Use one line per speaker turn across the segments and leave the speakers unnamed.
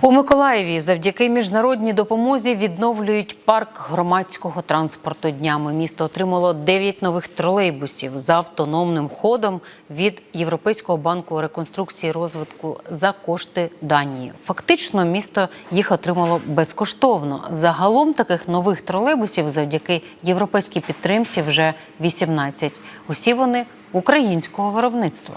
У Миколаєві завдяки міжнародній допомозі відновлюють парк громадського транспорту днями. Місто отримало 9 нових тролейбусів з автономним ходом від Європейського банку реконструкції і розвитку за кошти Данії. Фактично, місто їх отримало безкоштовно. Загалом таких нових тролейбусів завдяки європейській підтримці вже 18. Усі вони українського виробництва.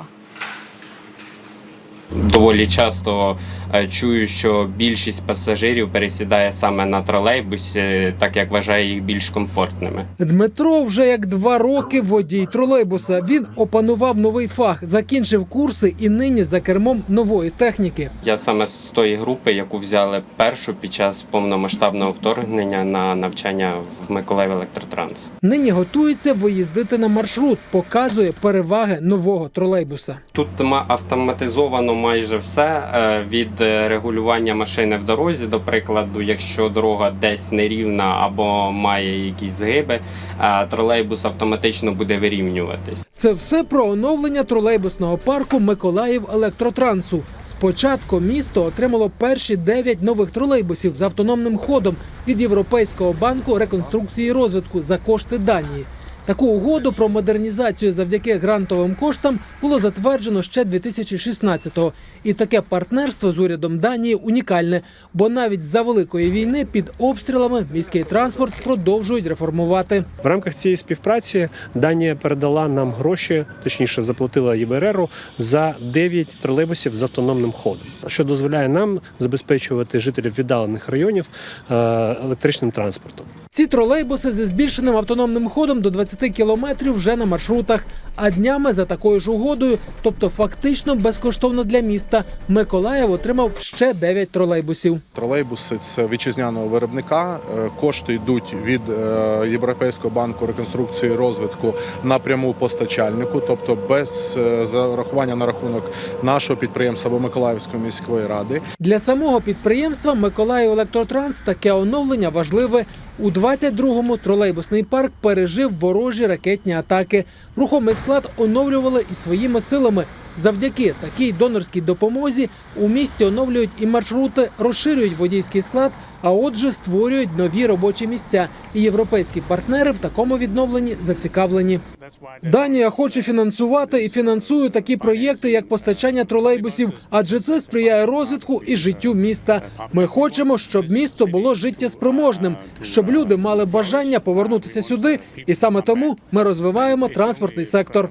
Доволі часто е, чую, що більшість пасажирів пересідає саме на тролейбус, е, так як вважає їх більш комфортними.
Дмитро вже як два роки водій тролейбуса. Він опанував новий фах, закінчив курси і нині за кермом нової техніки.
Я саме з тої групи, яку взяли першу під час повномасштабного вторгнення на навчання в Миколаїв Електротранс.
Нині готується виїздити на маршрут, показує переваги нового тролейбуса.
Тут ма- автоматизовано майже все е, від е, регулювання машини в дорозі. До прикладу, якщо дорога десь нерівна або має якісь згиби, е, тролейбус автоматично буде вирівнюватись.
Це все про оновлення тролейбусного парку Миколаїв Електротрансу. Спочатку місто отримало перші 9 нових тролейбусів з автономним ходом від Європейського банку реконструкції і розвитку за кошти Данії. Таку угоду про модернізацію завдяки грантовим коштам було затверджено ще 2016-го. І таке партнерство з урядом Данії унікальне, бо навіть за великої війни під обстрілами міський транспорт продовжують реформувати.
В рамках цієї співпраці Данія передала нам гроші, точніше заплатила ЄБРРу за 9 тролейбусів з автономним ходом, що дозволяє нам забезпечувати жителів віддалених районів е, електричним транспортом.
Ці тролейбуси зі збільшеним автономним ходом до 20 кілометрів вже на маршрутах. А днями за такою ж угодою, тобто фактично безкоштовно для міста, Миколаїв отримав ще 9 тролейбусів.
Тролейбуси це вітчизняного виробника. Е, Кошти йдуть від е, Європейського банку реконструкції і розвитку напряму постачальнику, тобто без е, зарахування на рахунок нашого підприємства або Миколаївської міської ради.
Для самого підприємства Миколаїв Електротранс таке оновлення важливе. У 22-му тролейбусний парк пережив ворожі ракетні атаки. Рухомий склад оновлювали і своїми силами. Завдяки такій донорській допомозі у місті оновлюють і маршрути, розширюють водійський склад, а отже, створюють нові робочі місця. І європейські партнери в такому відновленні зацікавлені. Данія хоче фінансувати і фінансує такі проєкти, як постачання тролейбусів, адже це сприяє розвитку і життю міста. Ми хочемо, щоб місто було життєспроможним, щоб люди мали бажання повернутися сюди, і саме тому ми розвиваємо транспортний сектор.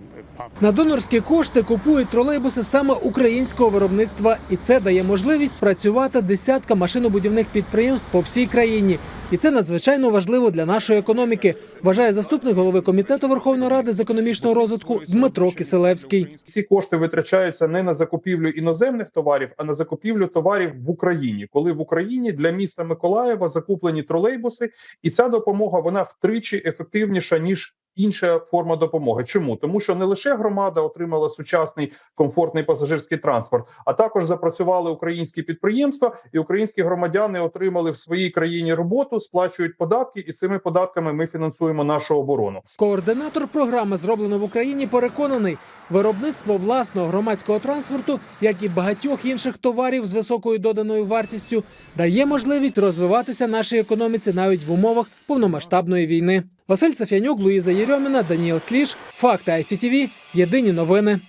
На донорські кошти купують тролейбуси саме українського виробництва, і це дає можливість працювати десяткам машинобудівних підприємств по всій країні. І це надзвичайно важливо для нашої економіки, вважає заступник голови комітету Верховної ради з економічного розвитку Дмитро Киселевський.
ці кошти витрачаються не на закупівлю іноземних товарів, а на закупівлю товарів в Україні, коли в Україні для міста Миколаєва закуплені тролейбуси, і ця допомога вона втричі ефективніша ніж. Інша форма допомоги. Чому тому, що не лише громада отримала сучасний комфортний пасажирський транспорт, а також запрацювали українські підприємства, і українські громадяни отримали в своїй країні роботу, сплачують податки, і цими податками ми фінансуємо нашу оборону.
Координатор програми зроблено в Україні переконаний, виробництво власного громадського транспорту, як і багатьох інших товарів з високою доданою вартістю, дає можливість розвиватися нашій економіці навіть в умовах повномасштабної війни. Василь Сафянюк, Луїза Єрьоміна, Даніел Сліж, Факти ICTV, Єдині новини.